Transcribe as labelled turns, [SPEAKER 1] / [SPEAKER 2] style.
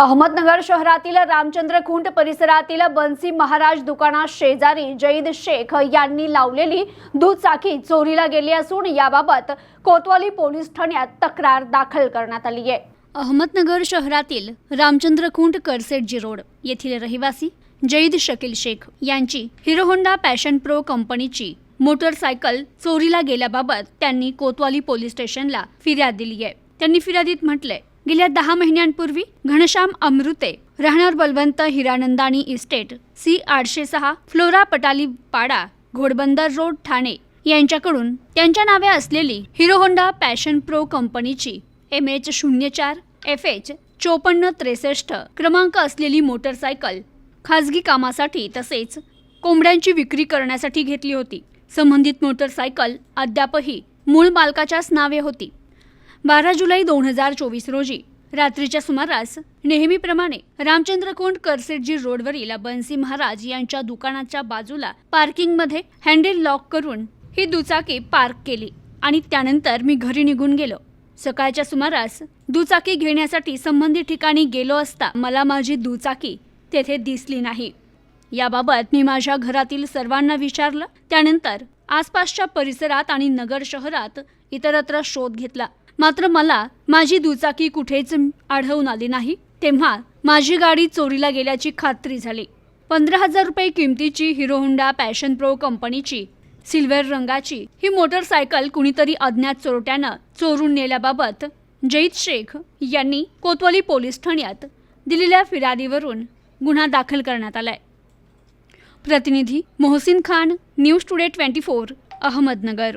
[SPEAKER 1] अहमदनगर शहरातील रामचंद्र खुंट परिसरातील बन्सी महाराज दुकानात शेजारी जईद शेख यांनी लावलेली दुचाकी चोरीला गेली असून याबाबत कोतवाली पोलीस ठाण्यात तक्रार दाखल करण्यात आली आहे. अहमदनगर शहरातील रामचंद्र खुंट करसेटजी रोड येथील रहिवासी जईद शकील शेख यांची हिरो होंडा पॅशन प्रो कंपनीची मोटरसायकल चोरीला गेल्याबाबत त्यांनी कोतवाली पोलीस स्टेशनला फिर्याद दिली आहे. त्यांनी फिर्यादीत म्हटलंय गेल्या दहा महिन्यांपूर्वी घनश्याम अमृते राहणार बलवंत हिरानंदानी इस्टेट सी आठशे सहा फ्लोरा पटाली पाडा घोडबंदर रोड ठाणे यांच्याकडून त्यांच्या नावे असलेली हिरो होंडा पॅशन प्रो कंपनीची एम एच शून्य चार एफ एच चोपन्न त्रेसष्ट क्रमांक असलेली मोटरसायकल खाजगी कामासाठी तसेच कोंबड्यांची विक्री करण्यासाठी घेतली होती. संबंधित मोटरसायकल अद्यापही मूळ मालकाच्याच नावे होती. बारा जुलै दोन हजार चोवीस रोजी. रात्रीच्या सुमारास नेहमीप्रमाणे रामचंद्रकोंड करसेटजी रोडवरील बन्सी महाराज यांच्या दुकानाच्या बाजूला पार्किंगमध्ये हँडल लॉक करून ही दुचाकी पार्क केली आणि त्यानंतर मी घरी निघून गेलो. सकाळच्या सुमारास दुचाकी घेण्यासाठी संबंधित ठिकाणी गेलो असता मला माझी दुचाकी तेथे दिसली नाही. याबाबत मी माझ्या घरातील सर्वांना विचारलं. त्यानंतर आसपासच्या परिसरात आणि नगर शहरात इतरत्र शोध घेतला. मात्र मला माझी दुचाकी कुठेच आढळून आली नाही. तेव्हा माझी गाडी चोरीला गेल्याची खात्री झाली. पंधरा हजार रुपये किमतीची हिरो होंडा पॅशन प्रो कंपनीची सिल्वर रंगाची ही मोटरसायकल कुणीतरी अज्ञात चोरट्यानं चोरून नेल्याबाबत जईद शेख यांनी कोतवाली पोलीस ठाण्यात दिलेल्या फिर्यादीवरून गुन्हा दाखल करण्यात आलाय. प्रतिनिधी Mohsin Khan news today twenty four Ahmednagar.